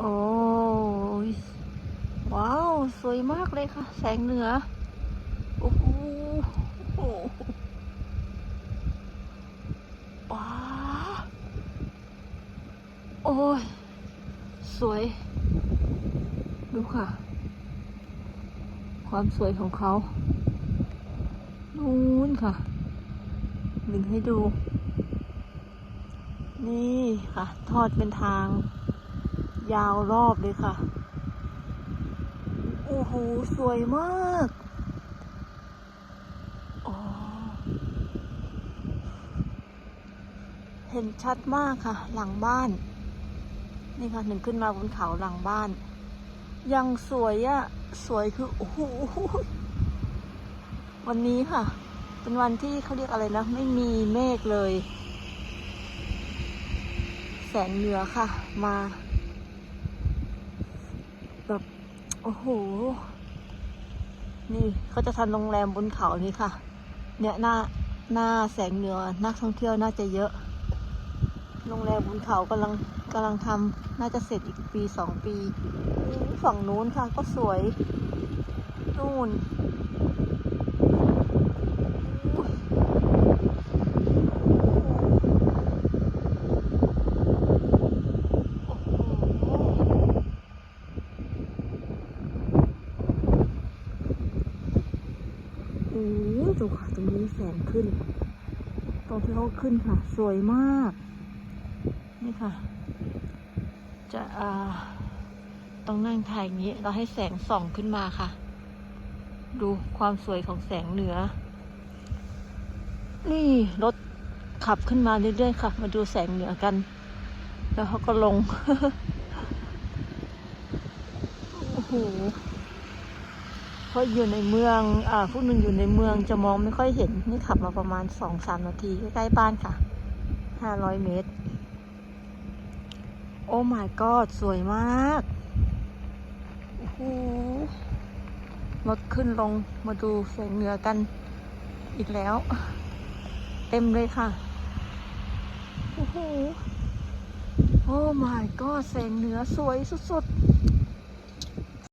โอ้ยว้าว สวยมากเลยค่ะ แสงเหนือ โอ้โหว้าวโอ้ย สวย ดูค่ะ ความสวยของเขานู้นค่ะหนึ่งให้ดู นี่ค่ะ ทอดเป็นทาง ยาวรอบเลยค่ะ โอ้โห สวยมากอ๋อเห็นชัดมากค่ะ หลังบ้าน นี่ค่ะหนึ่งขึ้นมาบนเขาหลังบ้าน ยังสวยอะสวยคือโอ้โหวันนี้ค่ะ เป็นวันที่เขาเรียกอะไรนะ ไม่มีเมฆเลย แสงเหนือค่ะ มา แบบ โอ้โห นี่เขาจะทำโรงแรมบนเขานี่ค่ะ เนี่ยหน้าหน้าแสงเหนือนักท่องเที่ยวน่าจะเยอะ โรงแรมบนเขากำลังกำลังทำน่าจะเสร็จอีกปีสองปี ฝั่งนู้นค่ะก็สวยนู่นอู้โอ้โห โอ้ยดูค่ะตรงนี้แสงขึ้น ตรงที่เขาขึ้นค่ะ สวยมาก นี่ค่ะ จะอ่าต้องนั่งถ่ายอย่างนี้ เราให้แสงส่องขึ้นมาค่ะ ดูความสวยของแสงเหนือ นี่รถขับขึ้นมาเรื่อยๆค่ะ มาดูแสงเหนือกัน แล้วเขาก็ลง โอ้โห เพราะอยู่ในเมืองอ่าผู้หนึ่งอยู่ในเมืองจะมองไม่ค่อยเห็น นี่ขับมาประมาณสองสามนาทีใกล้ๆบ้านค่ะห้าร้อยเมตร โอ้ my god สวยมากโอ้โหรถขึ้นลงมาดูแสงเหนือกันอีกแล้ว เต็มเลยค่ะ โอ้โห โอ้ my god แสงเหนือสวยสุดๆ